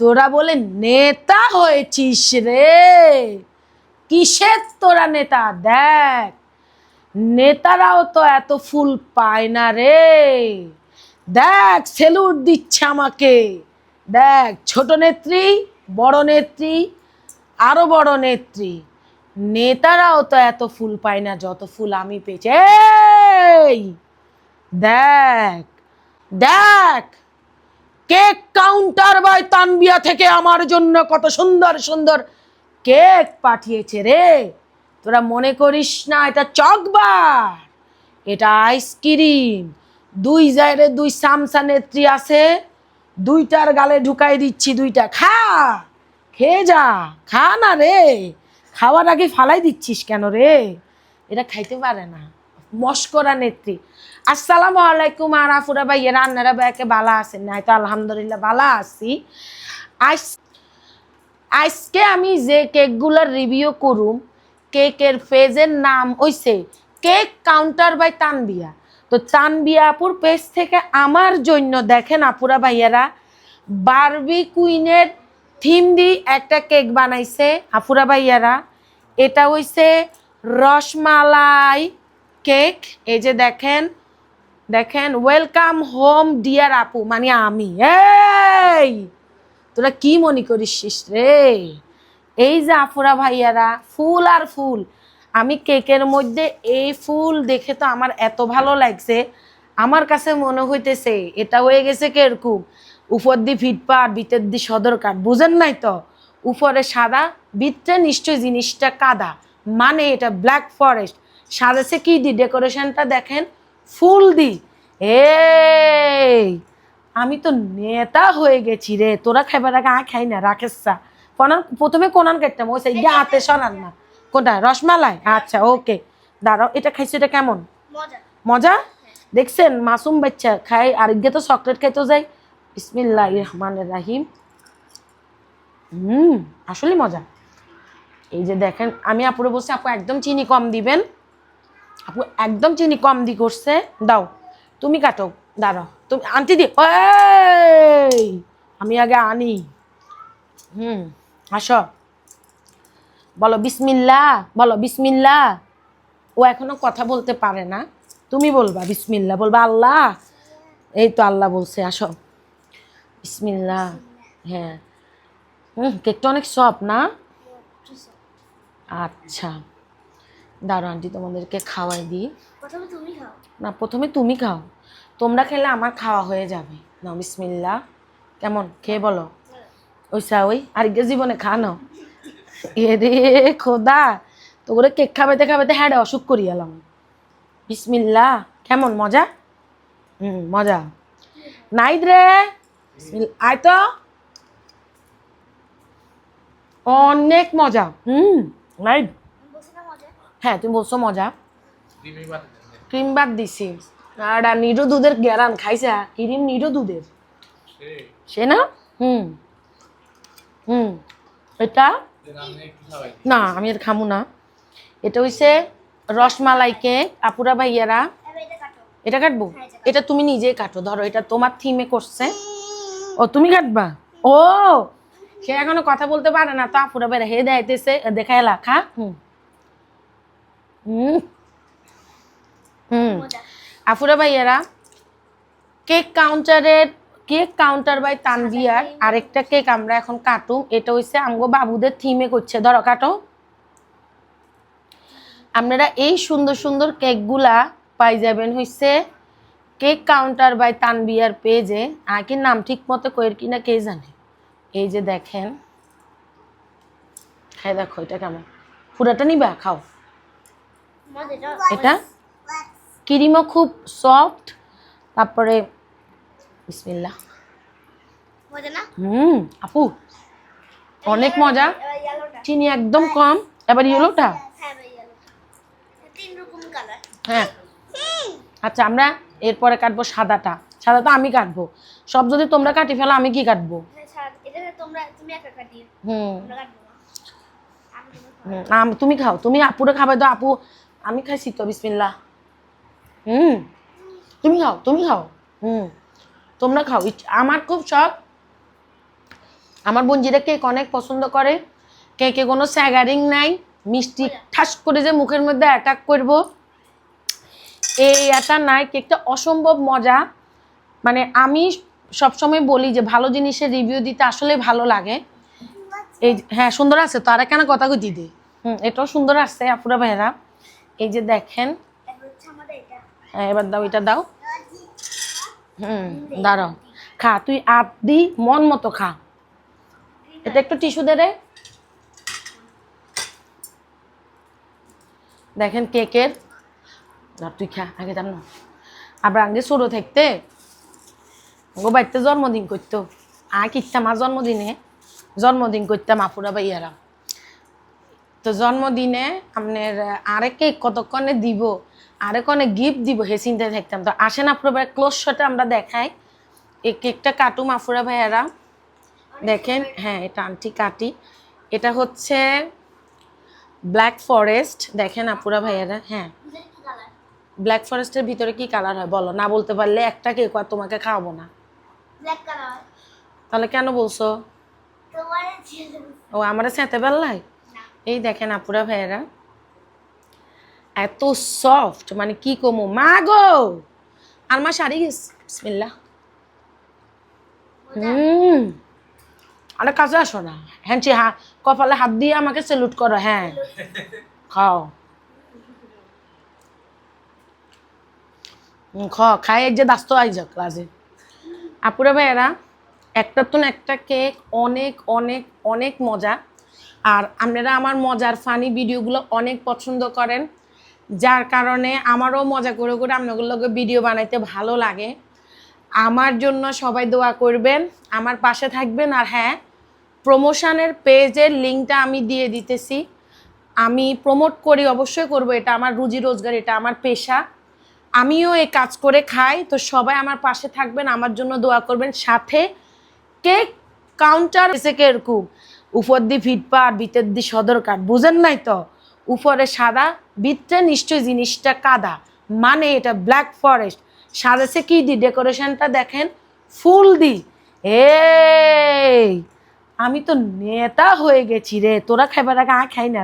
তোরা বলে, নেতা হয়েছিস রে। কিসের তোরা নেতা? দেখ, নেতারাও তো এত ফুল পায় না রে। দেখ, সেলুট দিচ্ছে আমাকে। দেখ, ছোট নেত্রী, বড় নেত্রী, আরও বড় নেত্রী। নেতারাও তো এত ফুল পায় না, যত ফুল আমি পেয়েছি। দেখ দেখ কেক কাউন্টার বাই তানবিয়া থেকে আমার জন্য কত সুন্দর সুন্দর কেক পাঠিয়েছে রে। তোরা মনে করিস না, এটা চকবার। এটা আইসক্রিম। দুই জায়গায় দুই সামসা নেত্রী আছে, দুইটার গালে ঢুকাই দিচ্ছি দুইটা। খা, খেয়ে যা, খা না রে। খাওয়ার আগে ফালাই দিচ্ছিস কেন রে? এটা খাইতে পারে না। মস্করা নেত্রী। আসসালামু আলাইকুম আর আফুরা ভাই রান্নারা ব্যাকে বালা আছেন? না তো আলহামদুলিল্লাহ বালা আছি। আইস আজকে আমি যে কেকগুলোর রিভিউ করুম, কেকের ফেজের নাম হইছে কেক কাউন্টার বাই তানবিয়া। তো তানবিয়া আপুর পেজ থেকে আমার জন্য দেখেন আপুরা ভাইয়ারা, বারবি কুইনের থিম দি একটা কেক বানাইছে আপুরা ভাইয়ারা। এটা হইছে রসমালাই কেক, এই যে দেখেন দেখেন ওয়েলকাম হোম ডিয়ার আপু মানে আমি। এই! তোরা কি মনে করিস রে? এই যে আফুরা ভাইয়ারা, ফুল আর ফুল। আমি কেকের মধ্যে এই ফুল দেখে তো আমার এত ভালো লাগছে। আমার কাছে মনে হইতেছে, এটা হয়ে গেছে কীরকম? উপর দি ফিটপাট ভিতর দি সদর কাঠ, বুঝেন নাই তো? উপরে সাদা, ভিতরে নিশ্চয় জিনিসটা কাদা। মানে এটা ব্ল্যাক ফরেস্ট সাজাছে কি দি? ডেকোরেশনটা দেখেন ফুল দি। এই আমি তো নেতা হয়ে গেছি রে। তোরা খাইবার আগে আ খাই না রাকেশ চা। কোনান প্রথমে কোনান কাটতাম ওই সাইডে হাতে সরান না। কোনটা? রসমালাই? আচ্ছা ওকে। দাঁড়াও এটা খাইছো এটা কেমন? মজা। দেখছেন মাসুম বাচ্চা খাই আর ইগে তো চকলেট খাইতো যাই। বিসমিল্লাহ রহমান রাহিম। হুম আসলে মজা। এই যে দেখেন আমি আপুরে বলছি আপু একদম চিনি কম দিবেন। আপু একদম চিনি কম দি করছে। দাও তুমি কাটো দাঁড়াও। তুমি আনটি দি আমি আগে আনি। হুম আসো। বলো বিসমিল্লা বলো বিসমিল্লা ও এখনও কথা বলতে পারে না। তুমি বলবা বিসমিল্লা বলবা আল্লাহ। এই তো আল্লাহ বলছে আসো। বিসমিল্লা হ্যাঁ। হুম কেকটা অনেক সফট না? আচ্ছা। দাঁড়ো আন্টি তোমাদেরকে খাওয়াই দিই। প্রথমে তুমি খাও। না প্রথমে তুমি খাও। তোমরা খেলে আমার খাওয়া হয়ে যাবে। না বিসমিল্লা কেমন? খেয়ে বলো। ওইসা ওই আর জীবনে খানো এ রে খোদা! তো করে কেক খাবাইতে খাবাইতে হ্যাঁ রে, অসুখ করি এলাম। বিসমিল্লা কেমন মজা? হুম মজা। নাইদ রে! আয় তো। অনেক মজা। হুম নাইদ। বসে না মজা হ্যাঁ তুমি বলছো মজা। ক্রিম বাদ দিছি। আর নিরো দুধের গ্যারান খাইছে ক্রিম নিরো দুধের। সে? না? হুম। হুম। এটা? না আমি আর খামু না। এটা হইছে রসমালাই কেক আপুরা ভাইয়ারা। এটা কাটো এটা কাটবো? হ্যাঁ, এটা তুমি নিজেই কাটো ধরো এটা তোমার থিমে করছে। ও তুমি কাটবা? ও! সে এখনও কথা বলতে পারে না তো আপুরা বাইরে হে দেখাইতেছে দেখা এলা খা। হুম। হুম। হুম। আফুরা ভাইয়ারা কেক কাউন্টারের কেক কাউন্টার বাই তানভিয়ার আরেকটা কেক আমরা এখন কাটুম এটা হইছে আমগো বাবুদের থিমে করছে। ধরো কাটো। আপনারা এই সুন্দর সুন্দর কেকগুলা পাই যাবেন হইছে কেক কাউন্টার বাই তানবিয়ার পেজে আর কি নাম ঠিক মতো কয়ের কিনা কে জানে? এই যে দেখেন। খাই দেখো এটা কেমন? পুরাটা নিবা খাও। এটা? ক্রিমও খুব সফট তারপরে বিসমিল্লা হুম আপু অনেক মজা। চিনি একদম কম। এবার ইয়েলোটা হ্যাঁ হ্যাঁ। আচ্ছা আমরা এরপরে কাটবো সাদাটা। সাদাটা আমি কাটবো। সব যদি তোমরা কাটি ফেলো আমি কি কাটবো? হুম। তুমি খাও। তুমি আপুরে খাবে তো আপু আমি খাইছি তো বিসমিল্লা হুম। তুমি খাও তুমি খাও। হুম। তোমরা খাও। আমার খুব শখ। আমার বোনজিরা কেক অনেক পছন্দ করে। কেকে কোনো স্যাগারিং নাই। মিষ্টি ঠাস করে যে মুখের মধ্যে অ্যাটাক করব। এই এটা নাই। কেকটা অসম্ভব মজা। মানে আমি সবসময় বলি যে ভালো জিনিসের রিভিউ দিতে আসলে ভালো লাগে। এই হ্যাঁ সুন্দর আছে। তো আর কেন কথা দিদি হুম, এটাও সুন্দর আসছে আপুরা ভাইয়েরা। এই যে দেখেন। হ্যাঁ, এবার দাও এটা দাও। হুম দাঁড়াও। খা তুই আপ দি মন মতো খা। এটা একটু টিস্যু দে রে। দেখেন কেকের। না তুই খা আগে দাম না। আবার আগে ছোটো থাকতে। গো বাড়িতে জন্মদিন করতো। আ কিচ্ছা মা জন্মদিনে জন্মদিন করতাম আপুরা ভাইয়ারা। তো জন্মদিনে আপনার আরেক কেক কতক্ষণে দিব? আরেক অনেক গিফট দিব হে চিন্তায় থাকতাম। তো আসেন আপুরা ভাই ক্লোজ শটে আমরা দেখাই। এই কেকটা কাটুম আফুরা ভাইয়ারা। দেখেন হ্যাঁ এটা আন্টি কাটি। এটা হচ্ছে ব্ল্যাক ফরেস্ট দেখেন আপুরা ভাইয়ারা হ্যাঁ। ব্ল্যাক ফরেস্টের ভিতরে কি কালার হয় বলো। না বলতে পারলে একটা কেক আর তোমাকে খাওয়াবো না। তাহলে কেন বলছো? ও আমার পারলাই? না এই দেখেন আপুরা ভাইয়েরা এত সফট মানে কি কমো? মা গো! আর মা শাড়ি গেছ বিসমিল্লাহ। হুম। আরে কাছে আসো না। হ্যাঁ হা কপালে হাত দিয়ে আমাকে সেলুট করো হ্যাঁ। খাও। খ খাই এই যে দাস্ত আই যাক ক্লাসে আপুরা ভাইয়েরা একটা তো একটা কেক অনেক অনেক অনেক মজা। আর আপনারা আমার মজার ফানি ভিডিওগুলো অনেক পছন্দ করেন, যার কারণে আমারও মজা করে করে আপনাগুলোকে ভিডিও বানাইতে ভালো লাগে। আমার জন্য সবাই দোয়া করবেন, আমার পাশে থাকবেন আর হ্যাঁ প্রমোশনের পেজের লিঙ্কটা আমি দিয়ে দিতেছি। আমি প্রমোট করি, অবশ্যই করব, এটা আমার রুজি রোজগার, এটা আমার পেশা। আমিও এই কাজ করে খাই, তো সবাই আমার পাশে থাকবেন, আমার জন্য দোয়া করবেন। সাথে কেক কাউন্টার এসে এরকম। উপর দি ফিটপাট ভিতর দি সদর কাঠ বুঝেন নাই তো? উপরে সাদা ভিতরে নিশ্চয়ই জিনিসটা কাদা। মানে এটা ব্ল্যাক ফরেস্ট সাজাছে কি দি? ডেকোরেশনটা দেখেন ফুল দি। এই আমি তো নেতা হয়ে গেছি রে। তোরা খাইবার আগে আ খাই না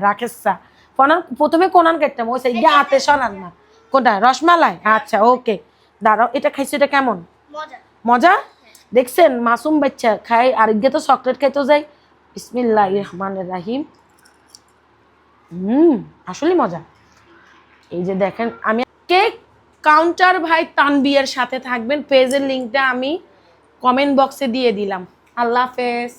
কোনান প্রথমে কোনান কাটতাম ওই সেই হাতে শোনান না। কোনটা? রসমালাই? আচ্ছা ওকে। দাঁড়াও এটা খাইছো এটা কেমন? মজা। মজা? দেখছেন মাসুম বাচ্চা খাই আর ইগে তো চকলেট খাইতে যাই বিসমিল্লাহ রহমান রাহিম হুম আসলে মজা। এই যে দেখেন, আমি কেক কাউন্টার ভাই তানবিয়ার সাথে থাকবেন, পেজের লিঙ্কটা আমি কমেন্ট বক্সে দিয়ে দিলাম। আল্লাহ হাফেজ।